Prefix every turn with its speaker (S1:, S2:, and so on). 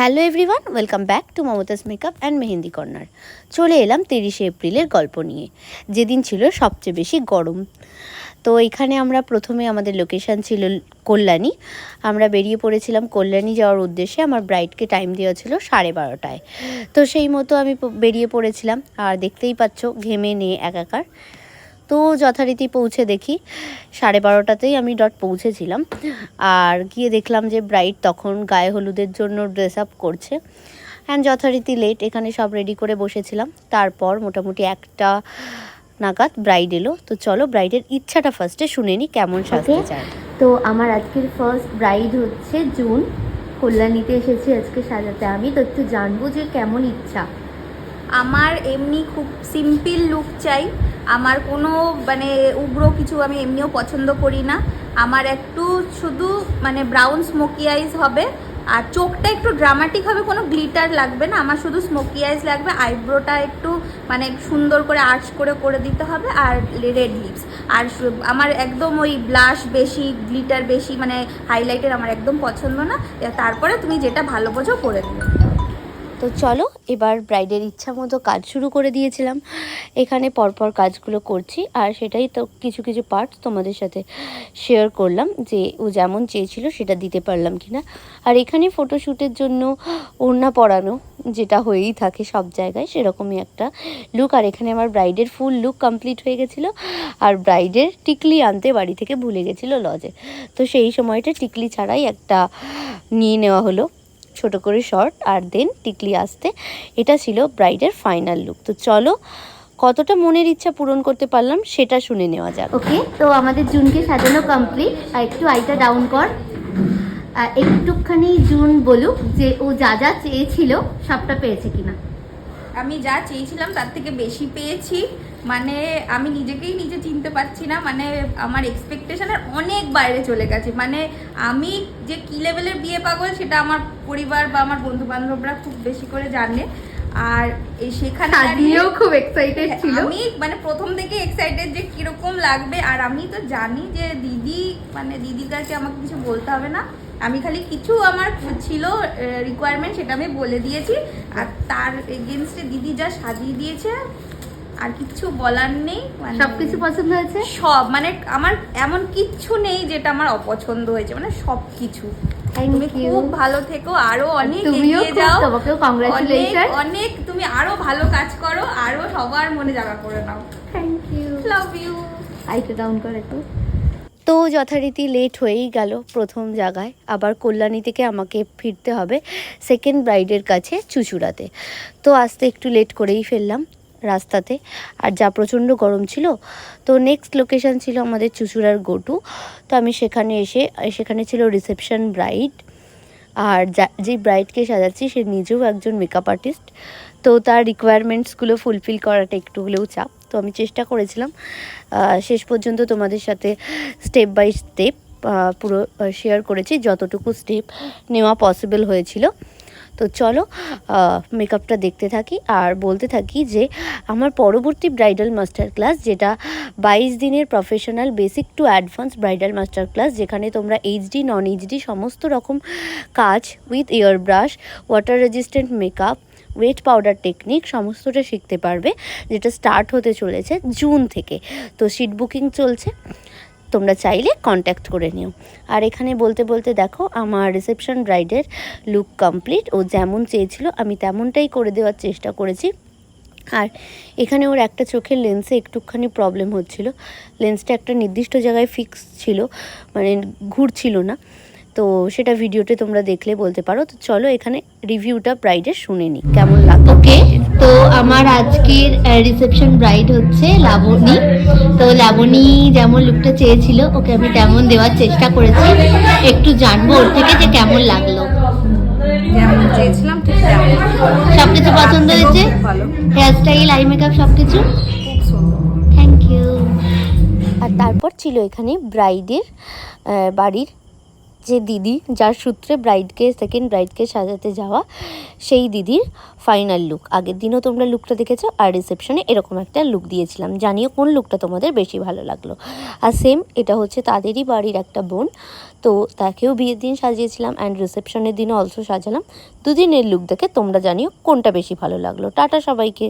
S1: Hello everyone welcome back to Momtaz makeup and mehndi corner চলে এলাম তিরিশে এপ্রিলের গল্প নিয়ে, যেদিন ছিল সবচেয়ে বেশি গরম। তো এখানে আমরা প্রথমে আমাদের লোকেশান ছিল কল্যাণী। আমরা বেরিয়ে পড়েছিলাম কল্যাণী যাওয়ার উদ্দেশ্যে, আমার ব্রাইডকে টাইম দেওয়া ছিল সাড়ে বারোটায়। তো সেই মতো আমি বেরিয়ে পড়েছিলাম। আর দেখতেই পাচ্ছ, ঘেমে নিয়ে একাকার। তো যথারীতি পৌঁছে দেখি। সাড়ে বারোটাতেই আমি ডট পৌঁছেছিলাম। আর গিয়ে দেখলাম যে ব্রাইড তখন গায়ে হলুদের জন্য ড্রেস আপ করছে। অ্যান্ড যথারীতি লেট এখানে সব রেডি করে বসেছিলাম। তারপর মোটামুটি একটা নাগাদ ব্রাইড এলো। তো চলো ব্রাইডের ইচ্ছাটা ফার্স্টে শুনে নি কেমন সাজতে চায়। তো আমার আজকের ফার্স্ট ব্রাইড হচ্ছে জুন কল্যাণীতে এসেছি আজকে সাজাতে আমি। তো একটু জানব যে কেমন ইচ্ছা।
S2: আমার এমনি খুব সিম্পল লুক চাই। আমার কোনো মানে উগ্র কিছু আমি এমনিও পছন্দ করি না। আমার একটু শুধু মানে ব্রাউন স্মোকি আইজ হবে। আর চোখটা একটু ড্রামাটিক হবে, কোনো গ্লিটার লাগবে না। আমার শুধু স্মোকি আইজ লাগবে। আইব্রোটা একটু মানে সুন্দর করে আর্চ করে করে দিতে হবে। আর রেড লিপস আর আমার একদম ওই ব্লাশ বেশি গ্লিটার বেশি মানে হাইলাইটের আমার একদম পছন্দ না। তারপরে তুমি যেটা ভালো বোঝো করে দেবে।
S1: তো চলো, এবার ব্রাইডের ইচ্ছা মতো কাজ শুরু করে দিয়েছিলাম। এখানে পরপর কাজগুলো করছি, আর সেটাই তো কিছু কিছু পার্ট তোমাদের সাথে শেয়ার করলাম যে ও যেমন চেয়েছিল সেটা দিতে পারলাম কিনা। আর এখানে ফটোশ্যুটের জন্য ওড়না পরানো যেটা হয়েই থাকে সব জায়গায়, সেরকমই একটা লুক আর এখানে আমার ব্রাইডের ফুল লুক কমপ্লিট হয়ে গেছিল, আর ব্রাইডের টিকলি আনতে বাড়ি থেকে ভুলে গেছিল লজে তো সেই সময়টা টিকলি ছাড়াই একটা নিয়ে নেওয়া হলো। ছোট করে শর্ট আর দেন টিকলি আসতে। এটা ছিল ব্রাইডের ফাইনাল লুক তো চলো, কতটা মনের ইচ্ছা পূরণ করতে পারলাম সেটা শুনে নেওয়া যাক। ওকে তো আমাদের জুনকে সাজানো কমপ্লিট আর একটু আইটা ডাউন কর। একটুখানি জুন বলুক যে ও যা যা চেয়েছিল, সবটা পেয়েছে কিনা।
S2: আমি যা চেয়েছিলাম তার থেকে বেশি পেয়েছি। মানে আমি নিজেকেই নিজে চিনতে পারছি না। মানে আমার এক্সপেকটেশনের অনেক বাইরে চলে গেছে। মানে আমি যে কি লেভেলের বিয়ে পাগল সেটা আমার পরিবার বা আমার বন্ধু বান্ধবরা খুব বেশি করে জানে। আর সেখানে দাঁড়িয়ে-
S1: সাদিও খুব এক্সাইটেড ছিল।
S2: আমি মানে প্রথম থেকে এক্সাইটেড যে কীরকম লাগবে আর আমি তো জানি যে দিদি মানে দিদির কাছে আমাকে কিছু বলতে হবে না। আমি খালি কিছু আমার ছিল রিকোয়ারমেন্ট সেটা আমি বলে দিয়েছি। আর তার এগেনস্টে দিদি যা সাজিয়ে দিয়েছে আর কিছু বলার নেই মানে
S1: সবকিছু পছন্দ হয়েছে?
S2: সব মানে আমার এমন কিচ্ছু নেই যেটা আমার অপছন্দ হয়েছে মানে সব কিছু তুমি খুব ভালো থেকো আরও অনেক এগিয়ে যাও।
S1: তোমাকেও কংগ্রাচুলেশন
S2: অনেক তুমি আরও ভালো কাজ করো আরও সবার মনে জায়গা করে নাও।
S1: থ্যাংক ইউ
S2: লাভ ইউ
S1: আইটা ডাউন কর একটু তো যথারীতি লেট হয়েই গেল প্রথম জায়গায়। আবার কল্যাণী থেকে আমাকে ফিরতে হবে সেকেন্ড ব্রাইডের কাছে চুচুড়াতে। তো আসতে একটু লেট করেই ফেললাম। রাস্তাতে। আর যা প্রচণ্ড গরম ছিল, তো নেক্সট লোকেশান ছিল আমাদের চুচুড়ার গোটু। তো আমি সেখানে এসে, সেখানে ছিল রিসেপশন ব্রাইড আর যা, যে ব্রাইডকে সাজাচ্ছি, সে নিজেও একজন মেকআপ আর্টিস্ট তো তার রিকোয়ারমেন্টসগুলো ফুলফিল করাটা একটু হলেও চাপ। তো আমি চেষ্টা করেছিলাম। শেষ পর্যন্ত তোমাদের সাথে স্টেপ বাই স্টেপ পুরো শেয়ার করেছি। যতটুকু স্টেপ নেওয়া পসিবল হয়েছিল। তো চলো মেকআপটা দেখতে থাকি আর বলতে থাকি যে আমার পরবর্তী ব্রাইডাল মাস্টার ক্লাস যেটা বাইশ দিনের professional basic to advance bridal master class যেখানে তোমরা এইচডি নন এইচডি সমস্ত রকম কাজ with air brush water resistant makeup wet powder technique সমস্তটা শিখতে পারবে, যেটা স্টার্ট হতে চলেছে জুন থেকে। তো সিট বুকিং চলছে। তোমরা চাইলে কন্ট্যাক্ট করে নিও। আর এখানে বলতে বলতে দেখো, আমার রিসেপশন ব্রাইডের লুক কমপ্লিট ও যেমন চেয়েছিল, আমি তেমনটাই করে দেওয়ার চেষ্টা করেছি। আর এখানে ওর একটা চোখের লেন্সে একটুখানি প্রবলেম হচ্ছিল। লেন্সটা একটা নির্দিষ্ট জায়গায় ফিক্স ছিল মানে ঘুরছিল না। তো সেটা ভিডিওতে তোমরা দেখলে বলতে পারো। তো চলো এখানে রিভিউটা ব্রাইডের শুনে নিই। কেমন ওকে তো আমার আজকের রিসেপশন ব্রাইড হচ্ছে লাবণী। তো লাবণী যেমন লুকটা চেয়েছিল ওকে আমি তেমন দেওয়ার চেষ্টা করেছি। একটু জানব ওর থেকে যে কেমন লাগল।
S2: যেমন চেয়েছিলাম ঠিক তেমন।
S1: সব কিছু পছন্দ হয়েছে?
S2: ভালো।
S1: হেয়ার স্টাইল আই মেকআপ সব কিছু থ্যাংক ইউ আর তারপর ছিল এখানে ব্রাইডের বাড়ির যে দিদি, যার সূত্রে ব্রাইডকে সেকেন্ড ব্রাইডকে সাজাতে যাওয়া, সেই দিদির ফাইনাল লুক আগের দিনও তোমরা লুকটা দেখেছ, আর রিসেপশনে এরকম একটা লুক দিয়েছিলাম। জানিও কোন লুকটা তোমাদের বেশি ভালো লাগল। আর সেম এটা হচ্ছে তাদেরই বাড়ির একটা বোন। তো তাকেও বিয়ের দিন সাজিয়েছিলাম অ্যান্ড রিসেপশনের দিনও অলসো সাজালাম। দুদিনের লুক দেখে তোমরা জানিও কোনটা বেশি ভালো লাগল। টাটা সবাইকে।